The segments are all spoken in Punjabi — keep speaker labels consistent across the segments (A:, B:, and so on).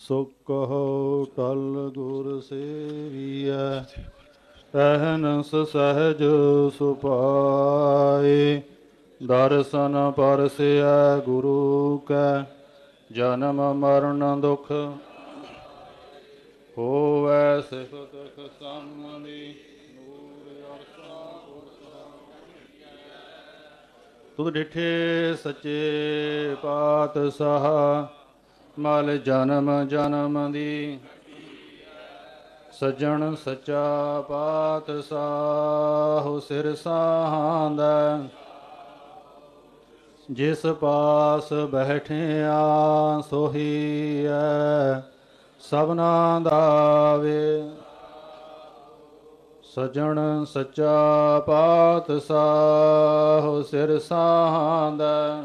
A: ਸੋ ਕਹੋ ਟਲ ਗੁਰ ਸੇਵੀਐ ਰਹਿਨਸ ਸਹਿਜ ਸੁਪਾਏ। ਦਰਸ਼ਨ ਪਰਸਿਐ ਗੁਰੂ ਕੈ, ਜਨਮ ਮਰਨ ਦੁਖ ਹੋਵੈ ਸਿਫਤ ਖਸਮਨੀ ਨੂਰ ਅਰਸ਼ਾਂ ਤੁਧ ਡਿਠੇ ਸੱਚੇ ਪਾਤਸ਼ਾਹ ਮਲ ਜਨਮ ਜਨਮ ਦੀ। ਸੱਜਣ ਸੱਚਾ ਪਾਤ ਪਾਤਸ਼ਾਹ ਸਿਰ ਸਾਹਾਂਦਾ। ਜਿਸ ਪਾਸ ਬੈਠਿਆ, ਸੋਹੀ ਐ, ਸਭਨਾ ਦਾਵੇ ਸਜਣ ਸੱਚਾ ਪਾਤਸ਼ਾਹ ਸਿਰ ਸਾਹਾਂਦਾ।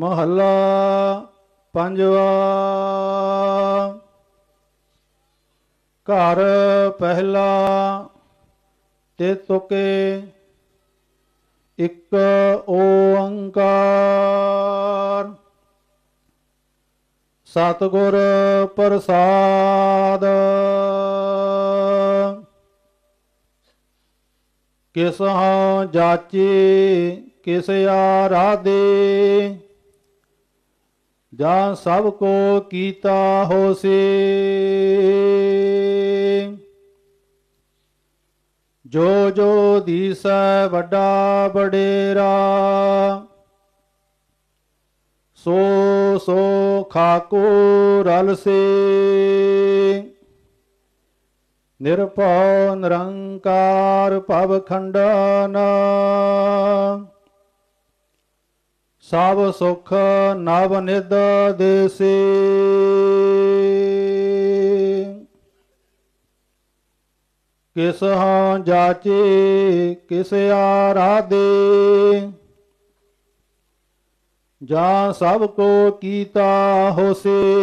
A: ਮਹੱਲਾ ਪੰਜਵਾ। ਘਰ ਪਹਿਲਾ ਤੇ ਤੁਕੇ ਇੱਕ ਓੰਕਾਰ। ਸਤਿਗੁਰ ਪ੍ਰਸਾਦ। ਕਿਸ ਹਾਂ ਜਾਚੀ, ਕਿਸ ਆਰਾਧੇ। ਜਾਂ ਸਭ ਕੋ ਕੀਤਾ ਹੋਸੀ। ਜੋ ਜੋ ਦੀਸੈ ਵੱਡਾ ਬਡੇਰਾ ਸੋ ਸੋ ਖਾਕੋ ਰਲ ਸੇ ਨਿਰਭਉ ਨਿਰੰਕਾਰ ਭਵ ਖੰਡਨ। ਸਭ ਸੁਖ ਨਵ ਨਿਦ ਦੇਸੀ। ਕਿਸ ਹਾਂ ਜਾਚੇ, ਕਿਸ ਆਰਾਧੇ। ਜਾਂ ਸਭ ਕੋ ਕੀਤਾ ਹੋਸੇ।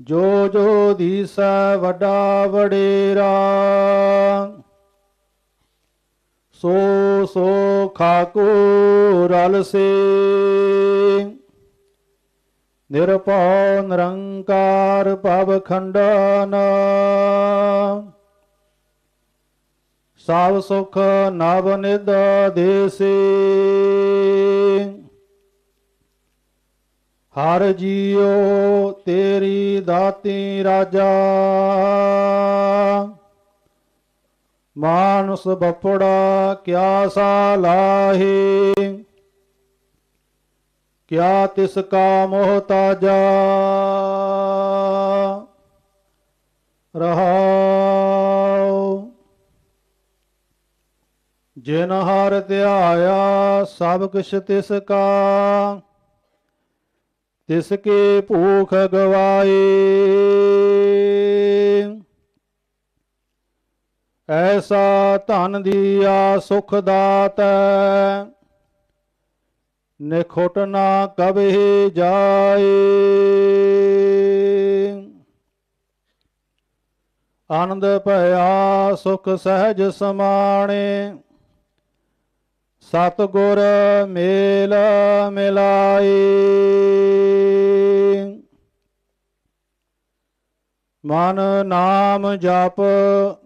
A: ਜੋ ਜੋ ਦੀਸੈ ਵੱਡਾ ਵਡੇਰਾ। ਸੋ ਸੋ ਖਾਕੋ ਰਲ ਸੇ। ਨਿਰਭਉ ਨਿਰੰਕਾਰ ਭਵ ਖੰਡਨ। ਸਭ ਸੁਖ ਨਵ ਨਿਦ ਦੇਸੇ। ਹਰ ਜੀਉ ਤੇਰੀ ਦਾਤੀ ਰਾਜਾ। ਮਾਨਸ ਬਪੜਾ ਕਿਆ ਸਾ ਲਾਹੇ। ਕਿਆ ਤਿਸ ਕਾ ਮੋਹਤਾਜਾ ਰਹਾਉ। ਜਿਨ ਹਰ ਧਿਆਇਆ, ਸਭ ਕੁਛ ਤਿਸ ਕਾ। ਤਿਸ ਕੇ ਭੂਖ ਗਵਾਏ। ਐਸਾ ਧਨ ਦੀਆ ਸੁਖ ਦਾਤੈ ਨਿਖੁਟ ਨਾ ਕਬਹਿ ਜਾਏ। ਆਨੰਦ ਭਇਆ ਸੁਖ ਸਹਿਜ ਸਮਾਣੇ ਸਤ ਗੁਰ ਮੇਲ ਮਿਲਾਏ। ਮਨ ਨਾਮ ਜਪ,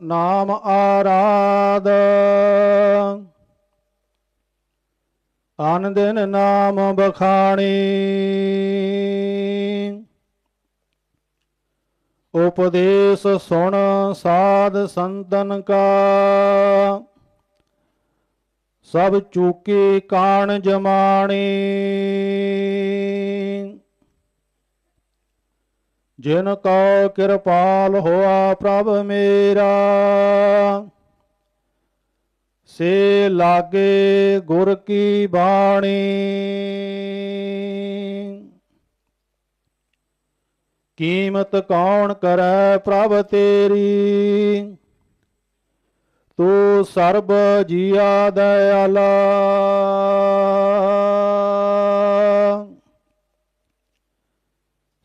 A: ਨਾਮ ਆਰਾਧ। ਅਨ ਦਿਨ ਨਾਮ ਬਖਾਣੀ। ਉਪਦੇਸ਼ ਸੁਣ ਸਾਧ ਸੰਤਨ ਕਾ। ਸਭ ਚੂਕੇ ਕਾਣ ਜਮਾਣੀ। ਜਿਨ ਕੋ ਕਿਰਪਾਲ ਹੋਆ ਪ੍ਰਭ ਮੇਰਾ। ਸੇ ਲਾਗੇ ਗੁਰ ਕੀ ਬਾਣੀ। ਕੀਮਤ ਕੌਣ ਕਰੈ ਪ੍ਰਭ ਤੇਰੀ। ਤੂੰ ਸਰਬ ਜੀਆ ਦਇਆਲਾ।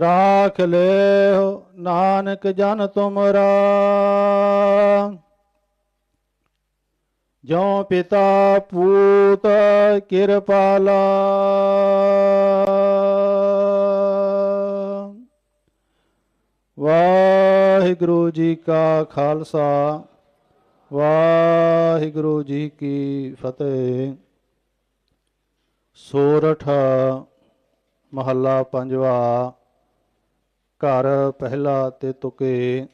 A: ਰਾਖ ਲਿਓ ਨਾਨਕ ਜਨ ਤੁਮਰਾ। ਜੋ ਪਿਤਾ ਪੂਤ ਕਿਰਪਾਲਾ। ਵਾਹਿਗੁਰੂ ਜੀ ਕਾ ਖਾਲਸਾ, ਵਾਹਿਗੁਰੂ ਜੀ ਕੀ ਫਤਿਹ। ਸੋਰਠ ਮਹੱਲਾ ਪੰਜਵਾ ਘਰ ਪਹਿਲਾ ਤੇ ਤੁਕੇ।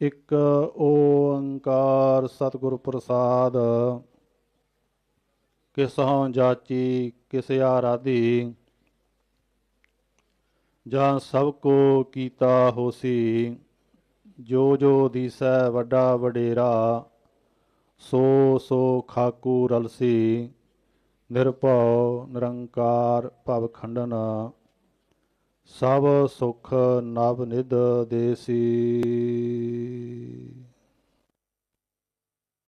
A: ਇੱਕ ਓੰਕਾਰ ਸਤਿਗੁਰ ਪ੍ਰਸਾਦ। ਕਿਸਹੋਂ ਜਾਚੀ ਕਿਸ ਆਰਾਧੀ। ਜਾਂ ਸਭ ਕੋ ਕੀਤਾ ਹੋਸੀ। ਜੋ ਜੋ ਦੀਸੈ ਵੱਡਾ ਵਡੇਰਾ, ਸੋ ਸੋ ਖਾਕੂ ਰਲਸੀ। ਨਿਰਭਉ ਨਿਰੰਕਾਰ ਭਵ ਖੰਡਨ। ਸਭ ਸੁਖ ਨਵ ਨਿਧ ਦੇਸੀ।